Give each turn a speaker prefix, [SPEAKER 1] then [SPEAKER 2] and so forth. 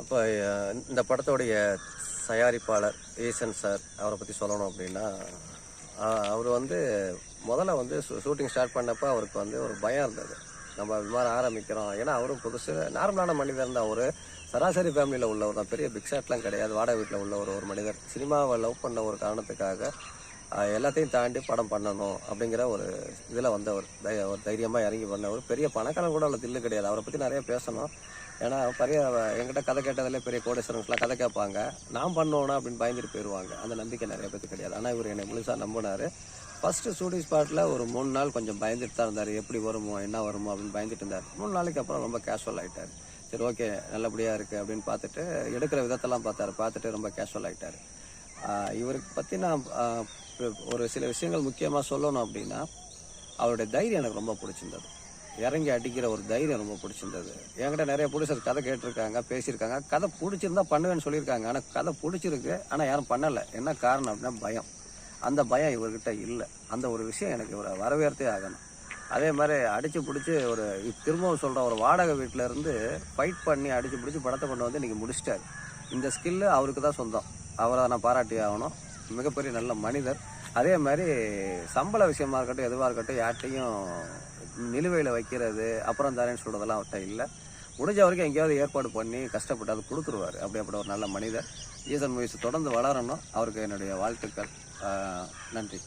[SPEAKER 1] அப்போ இந்த படத்தோடைய தயாரிப்பாளர் ஈசன் சார் அவரை பற்றி சொல்லணும் அப்படின்னா அவர் வந்து முதல்ல வந்து ஷூட்டிங் ஸ்டார்ட் பண்ணப்போ அவருக்கு வந்து ஒரு பயம் இருந்தது. நம்ம இது மாதிரி ஆரம்பிக்கிறோம். ஏன்னா அவரும் புதுசு நார்மலான மனிதர் தான் அவர். சராசரி ஃபேமிலியில் உள்ளவர் தான். பெரிய பிக் ஷாட்லாம் கிடையாது. வாடகை வீட்டில் உள்ள ஒரு ஒரு மனிதர். சினிமாவை லவ் பண்ண ஒரு காரணத்துக்காக எல்லாத்தையும் தாண்டி படம் பண்ணணும் அப்படிங்கிற ஒரு இதில் வந்தவர் தை- ஒரு தைரியமாக இறங்கி பண்ணவர் பெரிய பணக்காரன் கூட அவ்வளோ தில்லு கிடையாது. அவரை பற்றி நிறைய பேசணும். ஏன்னா பெரிய எங்கிட்ட கதை கேட்டதிலே பெரிய கோடீஸ்வரன்ஸ்லாம் கதை கேட்பாங்க. நான் பண்ணோன்னா அப்படின்னு பயந்துட்டு போயிடுவாங்க அந்த நம்பிக்கை நிறைய பேருக்கு கிடையாது. ஆனால் இவர் என்னை முழுசாக நம்பினார். ஃபஸ்ட்டு ஷூட்டிங் ஸ்பாட்டில் ஒரு மூணு நாள் கொஞ்சம் பயந்துட்டு தான் இருந்தார். எப்படி வருமோ? என்ன வருமோ? அப்படின்னு பயந்துட்டு இருந்தார். மூணு நாளைக்கு அப்புறம் ரொம்ப கேஷுவல் ஆகிட்டார் சரி ஓகே. நல்லபடியாக இருக்குது அப்படின்னு பார்த்துட்டு எடுக்கிற விதத்தெல்லாம் பார்த்தாரு. பார்த்துட்டு ரொம்ப கேஷுவல் ஆகிட்டார் இவருக்கு பற்றி நான் ஒரு சில விஷயங்கள் முக்கியமாக சொல்லணும் அப்படின்னா அவருடைய தைரியம் எனக்கு ரொம்ப பிடிச்சிருந்தது. இறங்கி அடிக்கிற ஒரு தைரியம் ரொம்ப பிடிச்சிருந்தது. என்கிட்ட நிறைய ப்ரொடியூசர் கதை கேட்டிருக்காங்க பேசியிருக்காங்க. கதை பிடிச்சிருந்தா பண்ணுவேன்னு சொல்லியிருக்காங்க. ஆனால் கதை பிடிச்சிருக்கு ஆனால் யாரும் பண்ணலை. என்ன காரணம் அப்படின்னா பயம். அந்த பயம் இவர்கிட்ட இல்லை. அந்த ஒரு விஷயம் எனக்கு இவரை வரவேற்றே ஆகணும். அதே மாதிரி அடித்து பிடிச்சி ஒரு திரும்பவும் சொல்கிற ஒரு வாடகை வீட்டில் இருந்து ஃபைட் பண்ணி அடித்து பிடிச்சி படத்தை கொண்டு வந்து இன்றைக்கி முடிச்சிட்டாரு. இந்த ஸ்கில்லு அவருக்கு தான் சொந்தம். அவரை நான் பாராட்டி ஆகணும். மிகப்பெரிய நல்ல மனிதர். அதே மாதிரி சம்பள விஷயமா இருக்கட்டும் எதுவாக இருக்கட்டும் யார்ட்டையும் நிலுவையில் வைக்கிறது அப்புறம் தரேன்னு சொல்கிறதெல்லாம் அவர்கிட்ட இல்லை. முடிஞ்ச வரைக்கும் எங்கேயாவது ஏற்பாடு பண்ணி கஷ்டப்பட்டு அது கொடுத்துருவாரு. அப்படி ஒரு நல்ல மனிதர். ஈசன் மூவிஸ் தொடர்ந்து வளரணும். அவருக்கு என்னுடைய வாழ்த்துக்கள். நன்றி.